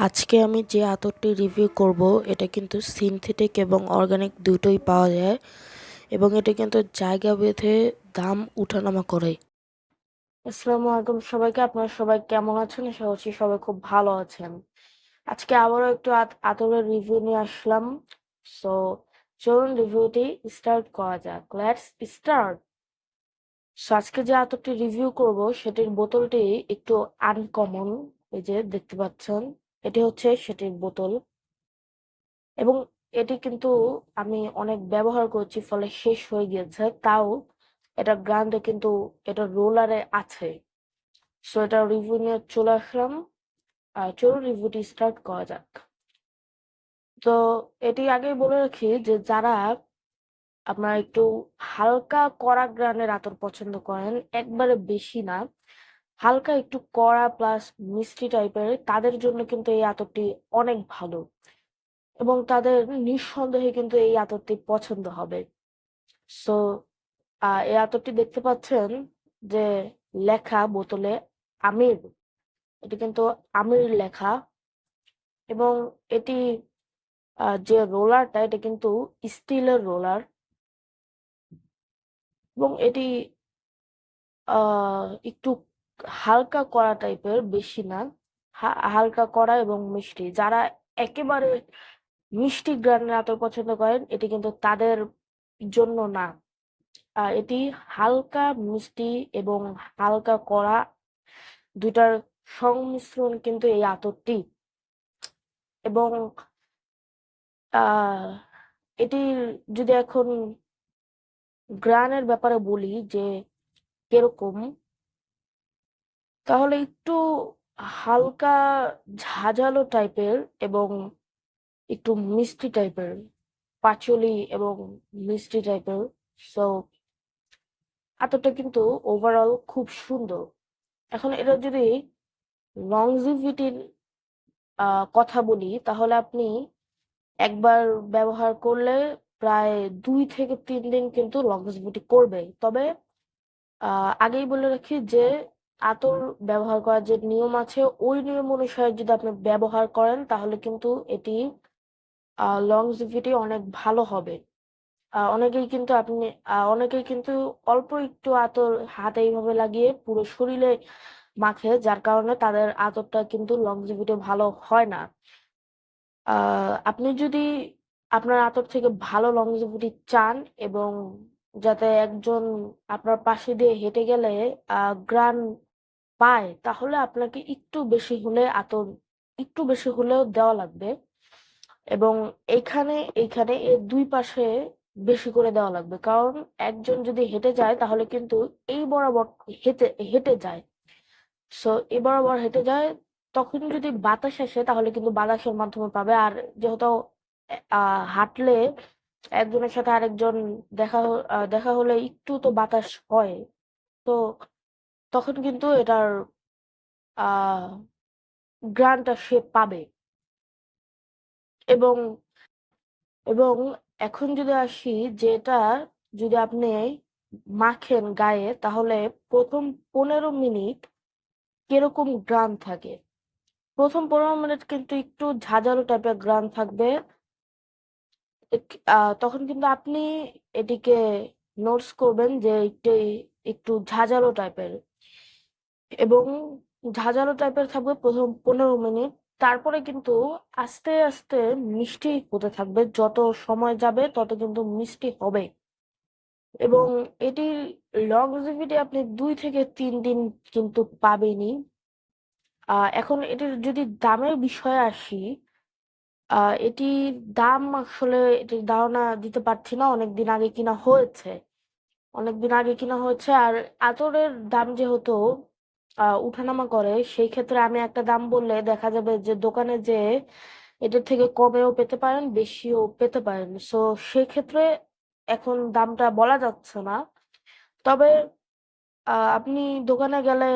আজকে আমি যে আতরটি রিভিউ করব, এটা কিন্তু সিনথেটিক এবং অর্গানিক দুটোই পাওয়া যায় এবং এটা কিন্তু জায়গা বেঁধে দাম উঠানামা করে। আসসালামু আলাইকুম সবাইকে, আপনারা সবাই কেমন আছেন? আশা করছি সবাই খুব ভালো আছেন। আজকে আবারও একটু আত- আতরের রিভিউ নিয়ে আসলাম। সো চলুন রিভিউটি স্টার্ট করা যাক। লেটস স্টার্ট সো আজকে যে আতরটি রিভিউ করব, সেটির বোতলটি একটু আনকমন এই যে দেখতে পাচ্ছেন। এটি হচ্ছে সেটির বোতল। এবং এটি কিন্তু আমি অনেক ব্যবহার করছি, ফলে শেষ হয়ে গিয়েছে। তাও এটা ব্র্যান্ডে কিন্তু এটা রোলারে আছে। সো এটা রিভিউ নিয়ে চলে আসলাম। আর চলুন রিভিউটি স্টার্ট করা যাক। তো এটি আগেই বলে রাখি যে যারা আপনারা একটু হালকা কড়া গ্রানের আতর পছন্দ করেন, একবারে বেশি না। হালকা একটু কড়া প্লাস মিষ্টি টাইপের তাদের জন্য কিন্তু এই আতরটি অনেক ভালো। এবং তাদের নিঃসন্দেহে কিন্তু এই আতরটি পছন্দ হবে। সো এই আতরটি দেখতে পাচ্ছেন যে লেখা বোতলে আমির। এটি কিন্তু আমির লেখা। এবং এটি যে রোলারটা, এটা কিন্তু স্টিলের রোলার। এবং এটি একটু হালকা কড়া টাইপের বেশি না। হালকা কড়া এবং মিষ্টি। যারা একেবারে মিষ্টি গ্রানের আতর পছন্দ করেন, এটি কিন্তু তাদের জন্য না। এটি হালকা মিষ্টি এবং হালকা কড়া, দুইটার সংমিশ্রণ কিন্তু এই আতরটি। এবং এটির যদি এখন গ্রানের ব্যাপারে বলি যে, কীরকম তাহলে একটু হালকা ঝাঁঝালো টাইপের এবং একটু মিষ্টি টাইপের, পাঁচলি এবং মিষ্টি টাইপের। সো এতটা কিন্তু ওভারঅল খুব সুন্দর। এখন এটা যদি লংজিভিটির কথা বলি, তাহলে আপনি একবার ব্যবহার করলে প্রায় দুই থেকে তিন দিন কিন্তু লংজিভিটি করবে তবে আগেই বলে রাখি যে আতর ব্যবহার করার যে নিয়ম আছে, ওই নিয়ম অনুসারে যদি আপনি ব্যবহার করেন, তাহলে কিন্তু এটি লংজিভিটি অনেক ভালো হবে। অনেকেই কিন্তু আপনি অনেকেই কিন্তু অল্প একটু আতর হাতে এইভাবে লাগিয়ে পুরো শরীরে মাখে, যার কারণে তাদের আতরটা কিন্তু লংজিভিটি ভালো হয় না। আপনি যদি আপনার আতর থেকে ভালো লংজিভিটি চান এবং যাতে একজন আপনার পাশে দিয়ে হেঁটে গেলে আহ গ্রান পায়, তাহলে আপনাকে একটু বেশি হলে আতর, একটু বেশি হলেও দেওয়া লাগবে। এবং এখানে এইখানে এর দুই পাশে বেশি করে দেওয়া লাগবে। কারণ একজন যদি হেঁটে যায়, তাহলে কিন্তু এই বরাবর হেঁটে হেঁটে যায়। সো এই বরাবর হেঁটে যায়, তখন যদি বাতাস আসে, তাহলে কিন্তু বাতাসের মাধ্যমে পাবে। আর যেহেতু হাঁটলে একজনের সাথে আরেকজন দেখা দেখা হলে একটু তো বাতাস হয়। তো তখন কিন্তু এটার আহ গ্রানটা সে পাবে। এবং এবং এখন যদি আসি যেটা যদি আপনি মাখেন গায়ে, তাহলে প্রথম পনেরো মিনিট কীরকম গ্রান থাকে? প্রথম পনেরো মিনিট কিন্তু একটু ঝাঁঝালো টাইপের গ্রান থাকবে। তখন কিন্তু আপনি এটিকে নোটস করবেন যে একটু একটু ঝাঁঝালো টাইপের এবং ঝাঁঝালো টাইপের থাকবে প্রথম পনেরো মিনিট। তারপরে কিন্তু আস্তে আস্তে মিষ্টি হতে থাকবে। যত সময় যাবে তত কিন্তু মিষ্টি হবে। এবং এটির লংজিভিটি আপনি দুই থেকে তিন দিন কিন্তু পাবেনই। আহ এখন এটির যদি দামের বিষয়ে আসি আহ এটির দাম আসলে এটির ধারণা দিতে পারছি না। অনেকদিন আগে কিনা হয়েছে। অনেকদিন আগে কিনা হয়েছে। আর আতরের দাম যেহেতু আহ উঠানামা করে সেই ক্ষেত্রে আমি একটা দাম বললে দেখা যাবে যে দোকানে যে এটার থেকে কমেও পেতে পারেন বেশিও পেতে পারেন। সো সেই ক্ষেত্রে এখন দামটা বলা যাচ্ছে না। তবে আপনি দোকানে গেলে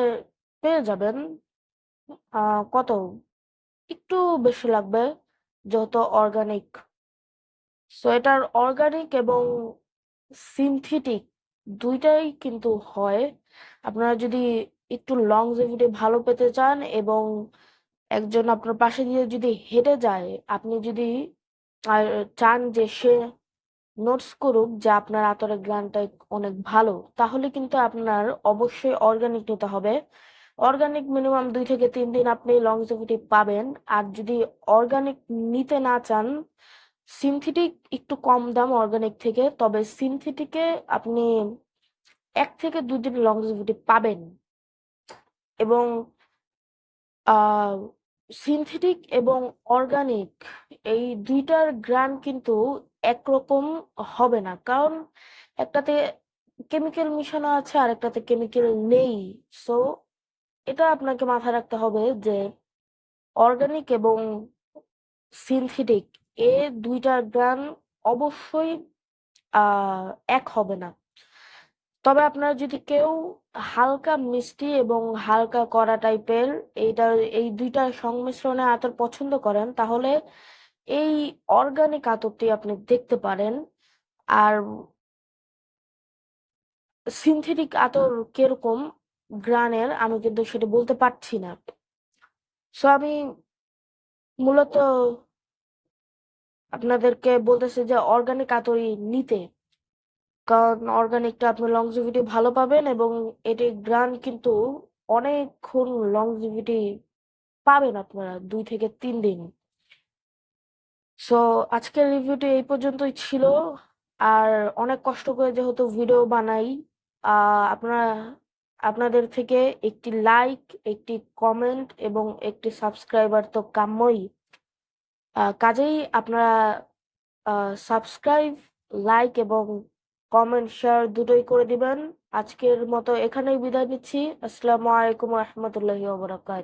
পেয়ে যাবেন। আহ, কত? একটু বেশি লাগবে যেহেতু অর্গানিক সো এটার অর্গানিক এবং সিনথেটিক দুইটাই কিন্তু হয়। আপনারা যদি একটু লং লংজিভিটি ভালো পেতে চান এবং একজন আপনার পাশে দিয়ে যদি হেঁটে যায়, আপনি যদি চান যে সে নোটস করুক যে আপনার আতরের গ্রানটা অনেক ভালো, তাহলে কিন্তু আপনার অবশ্যই অর্গানিক নিতে হবে। অর্গানিক মিনিমাম দুই থেকে তিন দিন আপনি লং লংজিভিটি পাবেন। আর যদি অর্গানিক নিতে না চান সিনথেটিক একটু কম দাম অর্গানিক থেকে, তবে সিনথেটিকে আপনি এক থেকে দুই দিন লংজিভিটি পাবেন। এবং সিনথেটিক এবং অর্গানিক এই দুইটার গ্রাম কিন্তু একরকম হবে না। কারণ একটাতে কেমিক্যাল মিশানো আছে আর একটাতে কেমিক্যাল নেই। সো এটা আপনাকে মাথায় রাখতে হবে যে অর্গানিক এবং সিনথেটিক এ দুইটার গ্রাম অবশ্যই এক হবে না। তবে আপনারা যদি কেউ হালকা মিষ্টি এবং হালকা কড়া টাইপের এইটা, এই দুইটা সংমিশ্রণে আতর পছন্দ করেন, তাহলে এই অর্গানিক আতরটি আপনি দেখতে পারেন। আর সিনথেটিক আতর কীরকম গ্রানের আমি কিন্তু সেটা বলতে পারছি না। সো আমি মূলত আপনাদেরকে বলতেছি যে অর্গানিক আতরই নিতে। কারণ অর্গানিকটা আপনি লংজিভিটি ভালো পাবেন এবং এটির গ্রান কিন্তু অনেকক্ষণ লংজিভিটি পাবেন আপনারা দুই থেকে তিন দিন। সো আজকের রিভিউটি এই পর্যন্তই ছিল। আর অনেক কষ্ট করে যেহেতু ভিডিও বানাই আপনারা, আপনাদের থেকে একটি লাইক একটি কমেন্ট এবং একটি সাবস্ক্রাইবার তো কাম্যই কাজেই আপনারা সাবস্ক্রাইব লাইক এবং কমেন্ট শেয়ার দুটোই করে দিবেন। আজকের মতো এখানেই বিদায় নিচ্ছি। আসসালামু আলাইকুম রহমতুল্লাহি ওবরাকাত